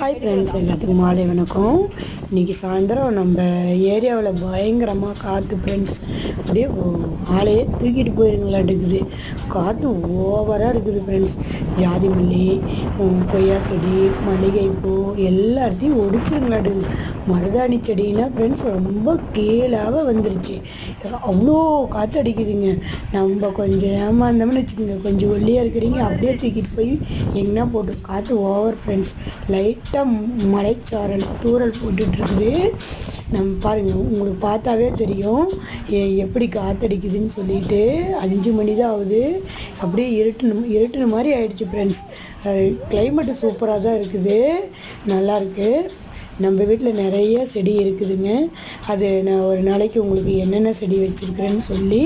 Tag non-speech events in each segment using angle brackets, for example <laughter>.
Hi friends எல்லாத்துக்கும் மாலை வணக்கம். இன்றைக்கி சாயந்தரம் நம்ம ஏரியாவில் பயங்கரமாக காற்று ஃப்ரெண்ட்ஸ் அப்படியே ஓ- ஆளையே தூக்கிட்டு போயிருங்களாட்டுக்குது. காற்று ஓவராக இருக்குது ஃப்ரெண்ட்ஸ் ஜாதி மல்லி கொய்யா செடி மல்லிகைப்பூ எல்லாத்தையும் ஒடிச்சிருங்களாட்டுக்குது. மருதாணி செடினா ஃப்ரெண்ட்ஸ் ரொம்ப கீழாக வந்துருச்சு. அவ்வளோ காற்று அடிக்குதுங்க. நம்ம கொஞ்சம் ஏமாந்தோம்னு வச்சுக்கோங்க. கொஞ்சம் ஒல்லியாக இருக்கிறீங்க அப்படியே தூக்கிட்டு போய் எங்கன்னா போட்டு காற்று ஓவர் ஃப்ரெண்ட்ஸ் லைட்டாக மலைச்சாரல் தூறல் இருக்குது. நம்ம பாருங்கள் உங்களுக்கு பார்த்தாவே தெரியும். எப்படி காற்றடிக்குதுன்னு சொல்லிட்டு அஞ்சு மணி தான் ஆகுது. அப்படியே இருட்டுன இருட்டுன மாதிரி ஆயிடுச்சு ஃப்ரெண்ட்ஸ் கிளைமேட்டு சூப்பராக தான் இருக்குது. நல்லாயிருக்கு நம்ம வீட்டில் நிறைய செடி இருக்குதுங்க. அது நான் ஒரு நாளைக்கு உங்களுக்கு என்னென்ன செடி வச்சுருக்கிறேன்னு சொல்லி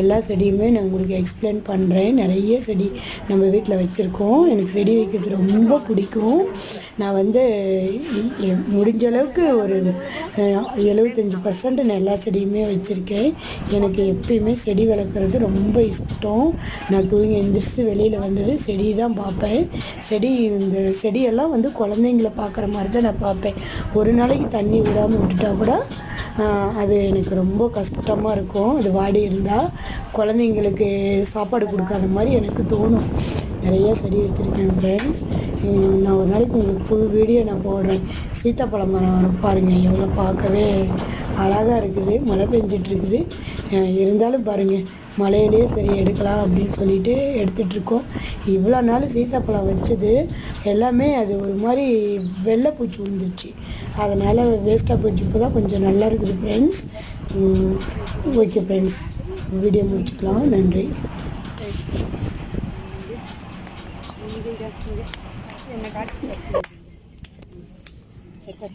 எல்லா செடியுமே நான் உங்களுக்கு எக்ஸ்பிளைன் பண்ணுறேன் நிறைய செடி நம்ம வீட்டில் வச்சுருக்கோம். எனக்கு செடி வைக்கிறது ரொம்ப பிடிக்கும். நான் வந்து முடிஞ்ச அளவுக்கு ஒரு எழுபத்தஞ்சி பர்சன்ட் நான் எல்லா செடியுமே வச்சுருக்கேன். எனக்கு எப்பயுமே செடி வளர்க்குறது ரொம்ப இஷ்டம். நான் தூங்கி எந்திரிச்சு வெளியில் வந்தது செடி தான் பார்ப்பேன். செடி இந்த செடியெல்லாம் வந்து குழந்தைங்கள பார்க்குற மாதிரி தான் நான் பார்ப்பேன். ஒரு நாளைக்கு தண்ணி விடாமல் விட்டுட்டா கூட அது எனக்கு ரொம்ப கஷ்டமாக இருக்கும். அது வாடி இருந்தால் குழந்தைங்களுக்கு சாப்பாடு கொடுக்காத மாதிரி எனக்கு தோணும். நிறைய செடி வச்சுருக்கேன் ஃப்ரெண்ட்ஸ் நான் ஒரு நாளைக்கு உங்களுக்கு புது வீடியோ நான் போடுறேன். சீத்தாப்பழம் மரம் பாருங்கள் எவ்வளோ பார்க்கவே அழகாக இருக்குது. மழை பெஞ்சிட்ருக்குது இருந்தாலும் பாருங்கள் மழையிலேயே சரி எடுக்கலாம் அப்படின்னு சொல்லிட்டு எடுத்துகிட்ருக்கோம் இவ்வளோ நாள் சீத்தாப்பழம் வச்சது எல்லாமே அது ஒரு மாதிரி வெள்ளைப்பூச்சி விழுந்துருச்சு அதனால் வேஸ்ட்டாக போச்சு. இப்போ தான் கொஞ்சம் நல்லா இருக்குது ஃப்ரெண்ட்ஸ் ஓகே ஃப்ரெண்ட்ஸ் வீடியோ முடிச்சுக்கலாம். நன்றி. Şimdi gel şimdi. Sen ne kadar <laughs>